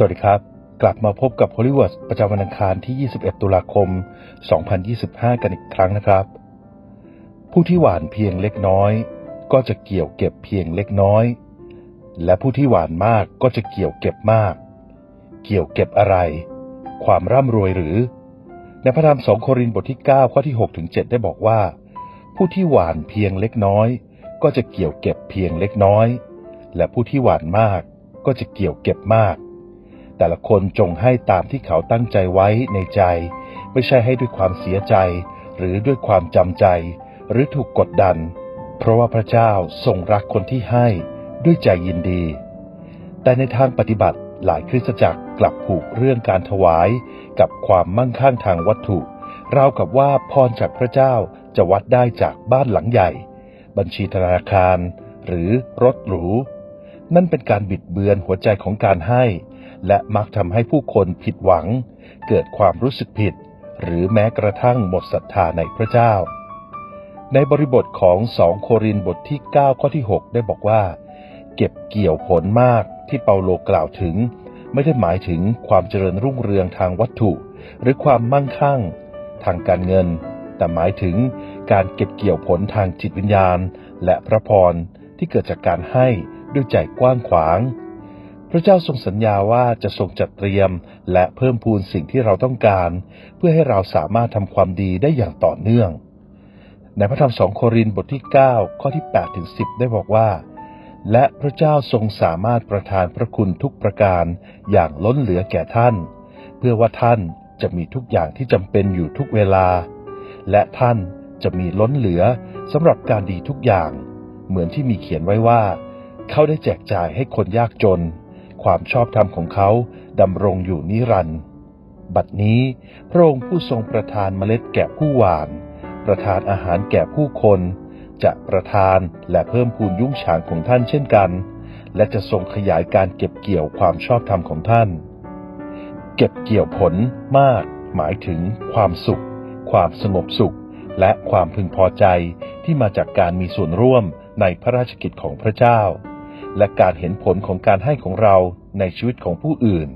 สวัสดีครับ กลับมาพบกับ Hollywood ประจำวันอังคารที่ 21 ตุลาคม 2025 กันอีกครั้งนะครับ ผู้ที่หวานเพียงเล็กน้อย ก็จะเกี่ยวเก็บเพียงเล็กน้อย และผู้ที่หวานมากก็จะเกี่ยวเก็บมาก เกี่ยวเก็บอะไร ความร่ำรวยหรือ ในพระธรรมสองโครินธ์บทที่ 9 ข้อที่6ถึง7ได้บอกว่า ผู้ที่หวานเพียงเล็กน้อย ก็จะเกี่ยวเก็บเพียงเล็กน้อย และผู้ที่หวานมากก็จะเกี่ยวเก็บมาก แต่ละคนจงให้ตามที่เขาตั้งใจไว้ในใจ ไม่ใช่ให้ด้วยความเสียใจ หรือด้วยความจำใจ หรือถูกกดดัน เพราะว่าพระเจ้าทรงรักคนที่ให้ด้วยใจยินดี แต่ในทางปฏิบัติหลายคริสตจักรกลับผูกเรื่องการถวาย กับความมั่งคั่งทางวัตถุราวกับว่าพรจากพระเจ้าจะวัดได้จากบ้านหลังใหญ่ บัญชีธนาคาร หรือรถหรู นั่นเป็นการบิดเบือนหัวใจของการให้ และมักทำให้ผู้คนผิดหวัง เกิดความรู้สึกผิด หรือแม้กระทั่งหมดศรัทธาในพระเจ้า ในบริบทของสองโครินธ์บทที่ 9 ข้อที่ 6 ได้บอกว่า เก็บเกี่ยวผลมากที่เปาโลกล่าวถึง ไม่ได้หมายถึงความเจริญรุ่งเรืองทางวัตถุ หรือความมั่งคั่ง ทางการเงิน แต่หมายถึงการเก็บเกี่ยวผลทางจิตวิญญาณ และพระพรที่เกิดจากการให้ด้วยใจกว้างขวาง พระเจ้าทรงสัญญาว่าจะทรงจัดเตรียมและเพิ่มพูนสิ่งที่เราต้องการ เพื่อให้เราสามารถทำความดีได้อย่างต่อเนื่อง ในพระธรรมสองโครินธ์บทที่ 9 ข้อที่8ถึง10 ได้บอกว่า และพระเจ้าทรงสามารถประทานพระคุณทุกประการอย่างล้นเหลือแก่ท่าน เพื่อว่าท่านจะมีทุกอย่างที่จำเป็นอยู่ทุกเวลา และท่านจะมีล้นเหลือสำหรับการดีทุกอย่าง เหมือนที่มีเขียนไว้ว่า เขาได้แจกจ่ายให้คนยากจน ความชอบธรรมของเขาดำรงอยู่นิรันดร์บัดนี้พระองค์ผู้ทรงประทานเมล็ดแก่ผู้หวาน ประทานอาหารแก่ผู้คน จะประทานและเพิ่มพูนยุ่งฉางของท่านเช่นกัน และจะทรงขยายการเก็บเกี่ยวความชอบธรรมของท่าน เก็บเกี่ยวผลมาก หมายถึงความสุข ความสงบสุข และความพึงพอใจที่มาจากการมีส่วนร่วมในพระราชกิจของพระเจ้า และการเห็นผลของการให้ของเราในชีวิตของผู้อื่น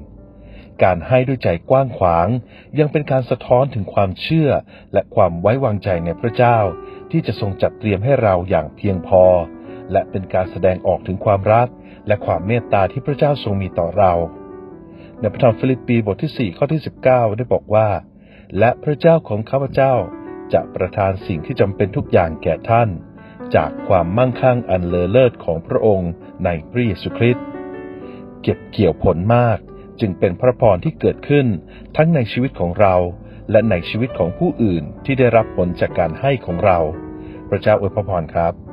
การให้ด้วยใจกว้างขวาง ยังเป็นการสะท้อนถึงความเชื่อและความไว้วางใจในพระเจ้า ที่จะทรงจัดเตรียมให้เราอย่างเพียงพอ และเป็นการแสดงออกถึงความรัก และความเมตตาที่พระเจ้าทรงมีต่อเรา ในพระธรรมฟิลิปปีบทที่ 4 ข้อที่ 19 ได้บอกว่า และพระเจ้าของข้าพเจ้าจะประทานสิ่งที่จำเป็นทุกอย่างแก่ท่าน จากความมั่งคั่งอันเลอเลิศของพระองค์ในพระเยซูคริสต์เก็บเกี่ยวผลมากจึงเป็นพระพรที่เกิดขึ้นทั้งในชีวิตของเราและในชีวิตของผู้อื่นที่ได้รับผลจากการให้ของเรา พระเจ้าอวยพรครับ